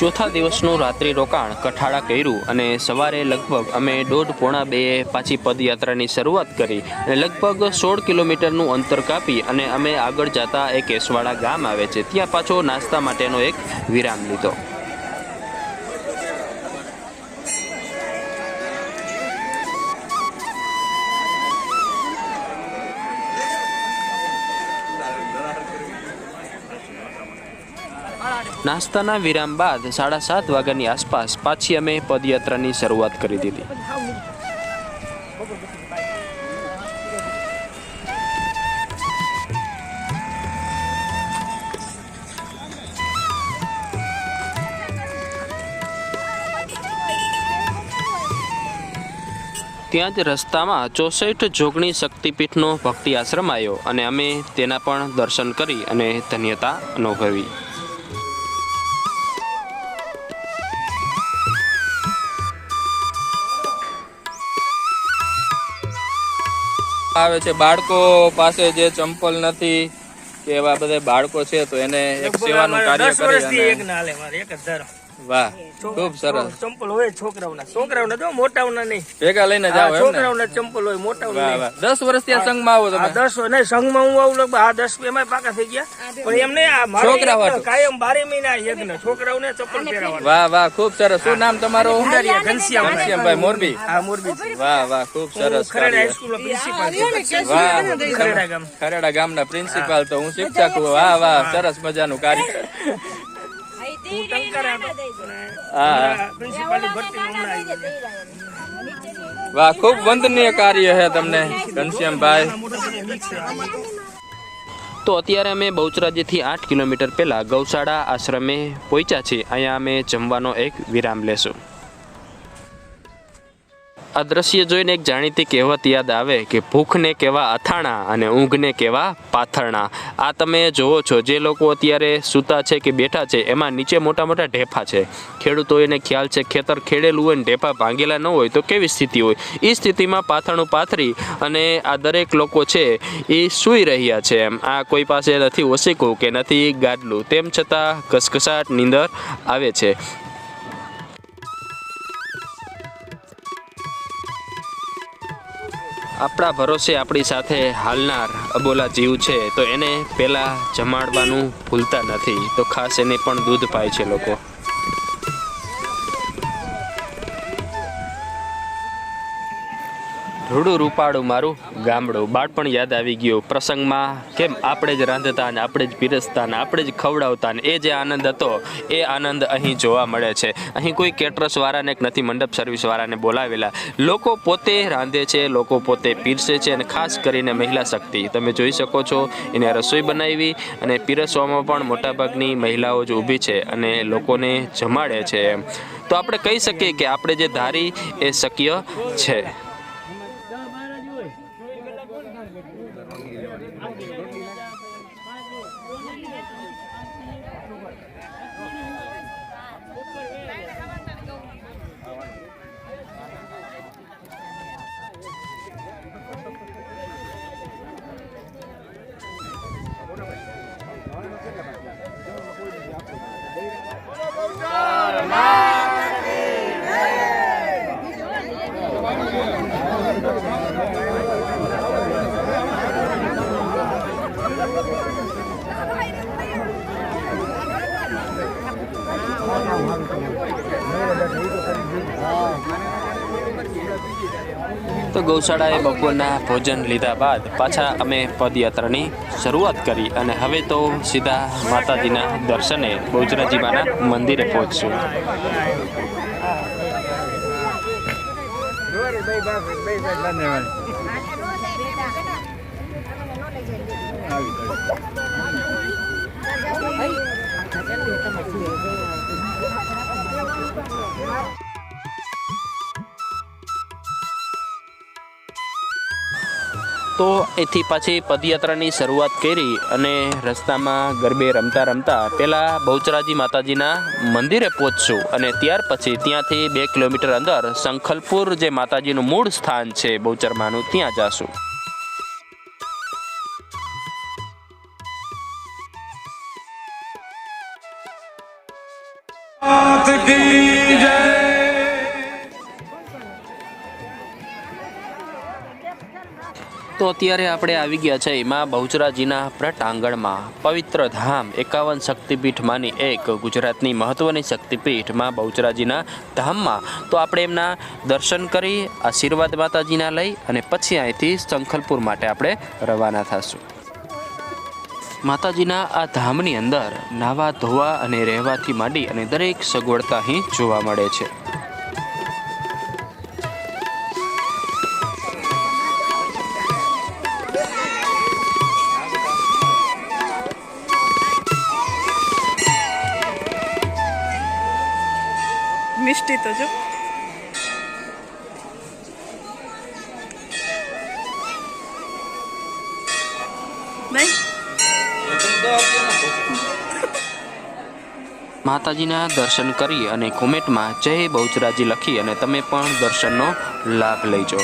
ચોથા દિવસનું રાત્રિ રોકાણ કઠાળા કર્યું અને સવારે લગભગ અમે દોઢ પોણા બે પાછી પદયાત્રાની શરૂઆત કરી અને લગભગ સોળ કિલોમીટરનું અંતર કાપી અને અમે આગળ જતા એક કેસવાડા ગામ આવે છે. ત્યાં પાછો નાસ્તા માટેનો એક વિરામ લીધો. નાસ્તાના વિરામ બાદ સાડા સાત વાગ્યાની આસપાસ પાછી અમે પદયાત્રાની શરૂઆત કરી દીધી. ત્યાં જ રસ્તામાં ચોસઠ જોગણી શક્તિપીઠનો ભક્તિ આશ્રમ આવ્યો અને અમે તેના પણ દર્શન કરી અને ધન્યતા અનુભવી. આવે છે. બાળકો પાસે જે ચંપલ નથી કે એવા બધા બાળકો છે તો એને એક સેવાનું કાર્ય કરે એક ના મારે એક જ વાહ ખૂબ સરસ. ચંપલ હોય છોકરાઓના. છોકરાઓના તો મોટાઓના નહીં. ભેગા લઈને આ જાઓ એમ ને છોકરાઓના ચંપલ હોય મોટાઓના વાહ નહીં. દસ વર્ષથી આ સંઘમાં આવો તમે. દસ નહીં સંઘમાં હું આવું લગભગ આ દસ એમાં પાકા થઈ ગયા. પણ એમ આ છોકરા કાયમ બારે મહિના યજ્ઞ. છોકરાઓને ચપ્પલ પહેરાવવાના. વાહ વાહ ખૂબ સરસ. શું નામ તમારું? ઘનશ્યામ ઘનશ્યામભાઈ મોરબી. મોરબી. વાહ વાહ ખૂબ સરસ ખરેડા કાર્ય. પ્રિન્સિપાલ વાહ ખરેડા ગામ ખરેડા ગામના પ્રિન્સિપાલ તો હું શિક્ષક વાહ વાહ સરસ મજાનું કાર્ય. હું ટંકારા હા. પ્રિન્સિપાલની ભરતીમાં હમણાં વાહ ખૂબ વંદનીય કાર્ય છે તમને ઘનશ્યામભાઈ. તો અત્યારે અમે બહુચરાજીથી આઠ કિલોમીટર પહેલાં ગૌશાળા આશ્રમે પહોંચ્યા છીએ. અહીંયા અમે જમવાનો એક વિરામ લેશું. આ દ્રશ્ય જોઈને એક જાણીતી કહેવત યાદ આવે કે ભૂખને કેવા અથાણા અને ઊંઘને કેવા પાથરણા. આ તમે જોવો છો, જે લોકો અત્યારે સૂતા છે કે બેઠા છે, એમાં નીચે મોટા મોટા ઢેફા છે. ખેડૂતોને ખ્યાલ છે, ખેતર ખેડેલું હોય ને ઢેફા ભાંગેલા ન હોય તો કેવી સ્થિતિ હોય? એ સ્થિતિમાં પાથરણું પાથરી અને આ દરેક લોકો છે એ સૂઈ રહ્યા છે એમ. આ કોઈ પાસે નથી ઓસીકું કે નથી ગાડલું તેમ છતાં ઘસઘસાટ, નીંદર આવે છે. આપણા ભરોસે આપણી સાથે હાલનાર અબોલા જીવ છે, તો એને પહેલાં જમાડવાનું ભૂલતા નથી. તો ખાસ એને પણ દૂધ પાય છે લોકો. રૂડું રૂપાળું મારું ગામડું. બાળપણ યાદ આવી ગયું પ્રસંગમાં. કેમ? આપણે જ રાંધતા ને આપણે જ પીરસતા ને આપણે જ ખવડાવતા ને એ જે આનંદ હતો, એ આનંદ અહીં જોવા મળે છે. અહીં કોઈ કેટરસ વાળાને નથી, મંડપ સર્વિસ વાળાને બોલાવેલા. લોકો પોતે રાંધે છે, લોકો પોતે પીરસે છે અને ખાસ કરીને મહિલા શક્તિ. તમે જોઈ શકો છો, એને રસોઈ બનાવી અને પીરસવામાં પણ મોટાભાગની મહિલાઓ જ ઊભી છે અને લોકોને જમાડે છે એમ. તો આપણે કહી શકીએ કે આપણે જે ધારી એ શક્ય છે. છે તો ગૌશાળાએ બપોરના ભોજન લીધા બાદ પાછા અમે પદયાત્રાની શરૂઆત કરી અને હવે તો સીધા માતાજીના દર્શને બહુચરાજીમાના મંદિરે પહોંચશું તો એથી પાછી પદયાત્રાની શરૂઆત કરી અને રસ્તામાં ગરબે રમતા રમતા પહેલાં બહુચરાજી માતાજીના મંદિરે પહોંચશું અને ત્યાર પછી ત્યાંથી બે કિલોમીટર અંદર સંખલપુર જે માતાજીનું મૂળ સ્થાન છે બહુચરમાનું ત્યાં જાશું. તો અત્યારે આપણે આવી ગયા છે એમાં બહુચરાજીના પ્રટાંગણમાં. પવિત્ર ધામ એકાવન શક્તિપીઠમાંની એક ગુજરાતની મહત્ત્વની શક્તિપીઠમાં બહુચરાજીના ધામમાં. તો આપણે એમના દર્શન કરી, આશીર્વાદ માતાજીના લઈ અને પછી અહીંથી શંખલપુર માટે આપણે રવાના થશું. માતાજીના આ ધામની અંદર નાવા ધોવા અને રહેવાથી માંડી અને દરેક સગવડતા અહીં જોવા મળે છે. મિષ્ટી તો જો. માતાજીના દર્શન કરી અને કોમેન્ટમાં જય બહુચરાજી લખી અને તમે પણ દર્શનનો લાભ લઈજો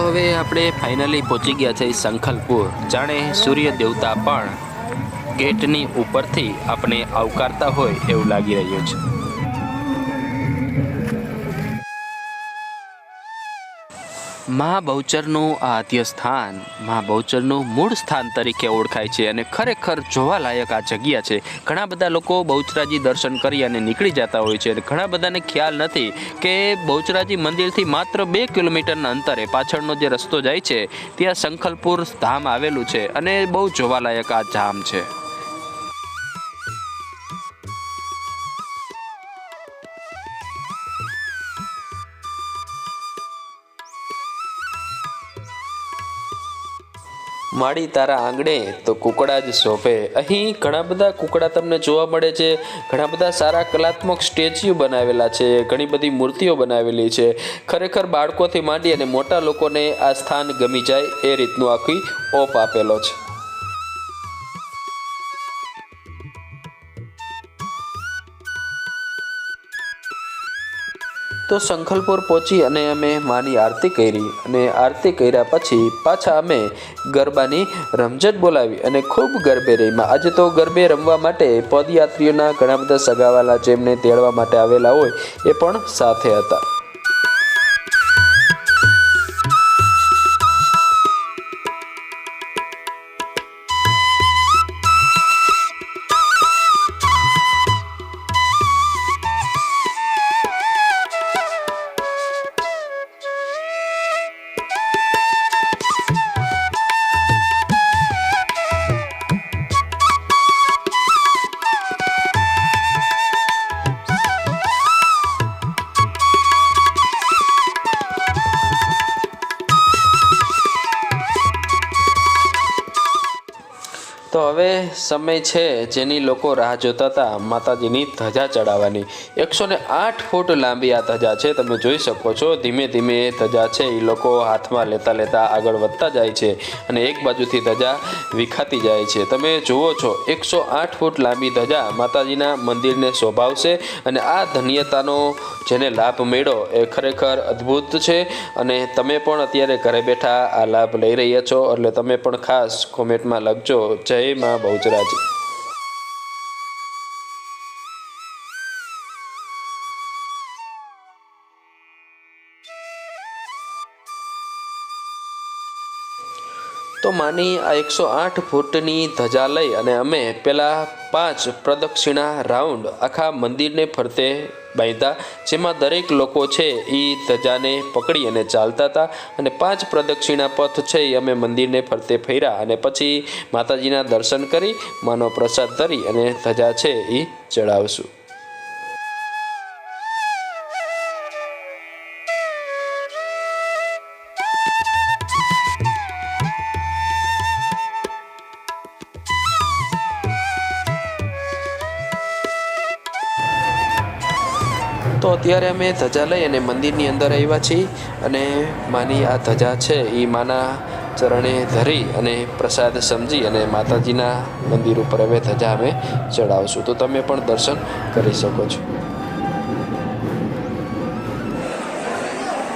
હવે આપણે ફાઇનલી પહોંચી ગયા છે સંખલપુર. જાણે સૂર્ય દેવતા પણ ગેટની ઉપરથી આપણે આવકારતા હોય એવું લાગી રહ્યું છે. મા બહુચરનું આદ્ય સ્થાન મા બહુચરનું મૂળ સ્થાન તરીકે ઓળખાય છે અને ખરેખર જોવાલાયક આ જગ્યા છે. ઘણા બધા લોકો બહુચરાજી દર્શન કરી અને નીકળી જતા હોય છે અને ઘણા બધાને ખ્યાલ નથી કે બહુચરાજી મંદિરથી માત્ર બે કિલોમીટરના અંતરે પાછળનો જે રસ્તો જાય છે, ત્યાં સંખલપુર ધામ આવેલું છે અને બહુ જોવાલાયક આ ધામ છે. માડી તારા આંગણે તો કુકડા જ શોભે. અહીં ઘણા બધા કુકડા તમને જોવા મળે છે. ઘણા બધા સારા કલાત્મક સ્ટેચ્યુ બનાવેલા છે. ઘણી બધી મૂર્તિઓ બનાવેલી છે. ખરેખર બાળકોથી માંડી અને મોટા લોકોને આ સ્થાન ગમી જાય એ રીતનું આખી ઓપ આપેલો છે. તો સંખલપુર પહોંચી અને અમે માની આરતી કરી અને આરતી કર્યા પછી પાછા અમે ગરબાની રમઝટ બોલાવી અને ખૂબ ગરબે રમ્યા આજે તો ગરબે રમવા માટે પદયાત્રીઓના ઘણા બધા સગાવાલા જેમને તેડવા માટે આવેલા હોય એ પણ સાથે હતા. હવે સમય છે જેની લોકો રાહ જોતા હતા. માતાજીની ધજા ચડાવવાની. એકસો ને આઠ ફૂટ લાંબી આ ધજા છે. તમે જોઈ શકો છો, ધીમે ધીમે એ ધજા છે. એ લોકો હાથમાં લેતા લેતા આગળ વધતા જાય છે અને એક બાજુથી ધજા વિખાતી જાય છે. તમે જુઓ છો, એકસો આઠ ફૂટ લાંબી ધજા માતાજીના મંદિરને શોભાવશે અને આ ધન્યતાનો જેને લાભ મેળો એ ખરેખર અદ્ભુત છે અને તમે પણ અત્યારે ઘરે બેઠા આ લાભ લઈ રહ્યા છો. એટલે તમે પણ ખાસ કોમેન્ટમાં લખજો. જય મા બહુચરાજી. તો માની આ એકસો આઠ ફૂટની ધજા લઈ અને અમે પેલા પાંચ પ્રદક્ષિણા રાઉન્ડ આખા મંદિરને ફરતે બાંધ્યા જેમાં દરેક લોકો છે એ ધજાને પકડી અને ચાલતા હતા અને પાંચ પ્રદક્ષિણા પથ છે એ અમે મંદિરને ફરતે ફર્યા અને પછી માતાજીના દર્શન કરી, માનો પ્રસાદ ધરી અને ધજા છે એ ચડાવશું. તો અત્યારે અમે ધજા લઈ અને મંદિરની અંદર આવ્યા છીએ અને માની આ ધજા છે એ માના ચરણે ધરી અને પ્રસાદ સમજી અને માતાજીના મંદિર ઉપર હવે ધજા અમે ચડાવશું. તો તમે પણ દર્શન કરી શકો છો.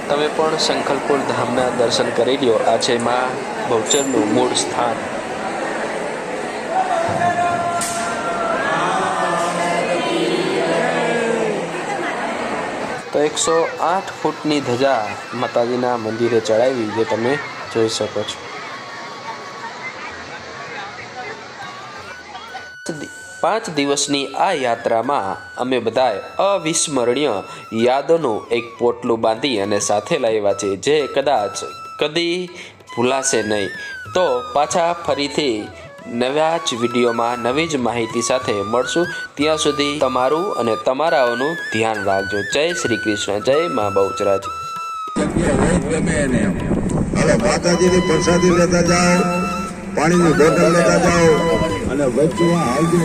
તમે પણ શંખલપુર ધામના દર્શન કરી લ્યો. આ છે મા બહુચરનું મૂળ સ્થાન. તો એકસો આઠ ફૂટની ધજા માતાજીના મંદિરે ચડાવી જે તમે જોઈ શકો છો. પાંચ દિવસની આ યાત્રામાં અમે બધાએ અવિસ્મરણીય યાદોનું એક પોટલું બાંધી અને સાથે લાવ્યા છે. જે કદાચ કદી ભૂલાશે નહીં. તો પાછા ફરીથી નવા જ વિડીયોમાં નવી જ માહિતી સાથે મળશું. ત્યાં સુધી તમારું અને તમારાઓનું ધ્યાન રાખજો. જય શ્રી કૃષ્ણ. જય મા બહુચરાજી. હાલો માતાજીની પ્રસાદી લેતા જાઓ પાણીની બોટલ લેતા જાઓ અને વચ્ચે હાલતી